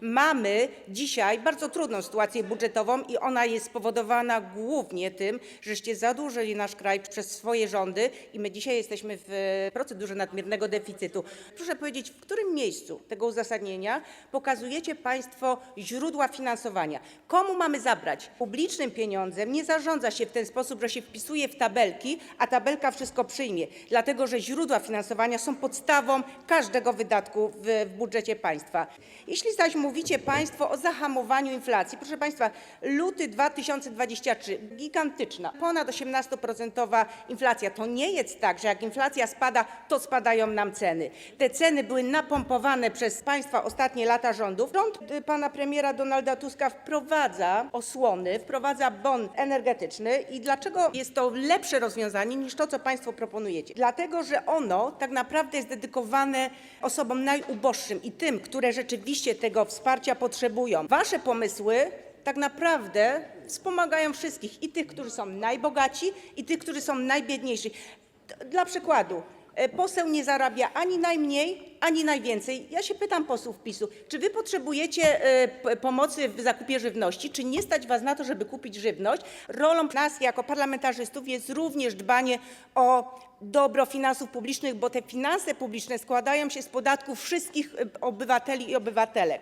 Mamy dzisiaj bardzo trudną sytuację budżetową i ona jest spowodowana głównie tym, żeście zadłużyli nasz kraj przez swoje rządy i my dzisiaj jesteśmy w procedurze nadmiernego deficytu. Proszę powiedzieć, w którym miejscu tego uzasadnienia pokazujecie państwo źródła finansowania? Komu mamy zabrać? Publicznym pieniądzem nie zarządza się w ten sposób, że się wpisuje w tabelki, a tabelka wszystko przyjmie, dlatego że źródła finansowania są podstawą każdego wydatku w, w budżecie państwa. Jeśli zaś mówicie państwo o zahamowaniu inflacji, proszę państwa, luty 2023, gigantyczna, ponad 18% inflacja. To nie jest tak, że jak inflacja spada, to spadają nam ceny. Te ceny były napompowane przez państwa ostatnie lata rządów. Rząd y, pana premiera Donalda Tuska wprowadza osłony, wprowadza bon energetyczny i dlaczego jest to lepsze rozwiązanie niż to, co państwo proponujecie? Dlatego, że ono tak naprawdę jest dedykowane osobom najuboższym i tym, które rzeczywiście tego wsparcia potrzebują. Wasze pomysły tak naprawdę wspomagają wszystkich i tych, którzy są najbogaci, i tych, którzy są najbiedniejsi. Dla przykładu, e, poseł nie zarabia ani najmniej, ani najwięcej. Ja się pytam posłów PiSu, czy wy potrzebujecie e, pomocy w zakupie żywności, czy nie stać was na to, żeby kupić żywność? Rolą nas jako parlamentarzystów jest również dbanie o dobro finansów publicznych, bo te finanse publiczne składają się z podatków wszystkich e, obywateli i obywatelek.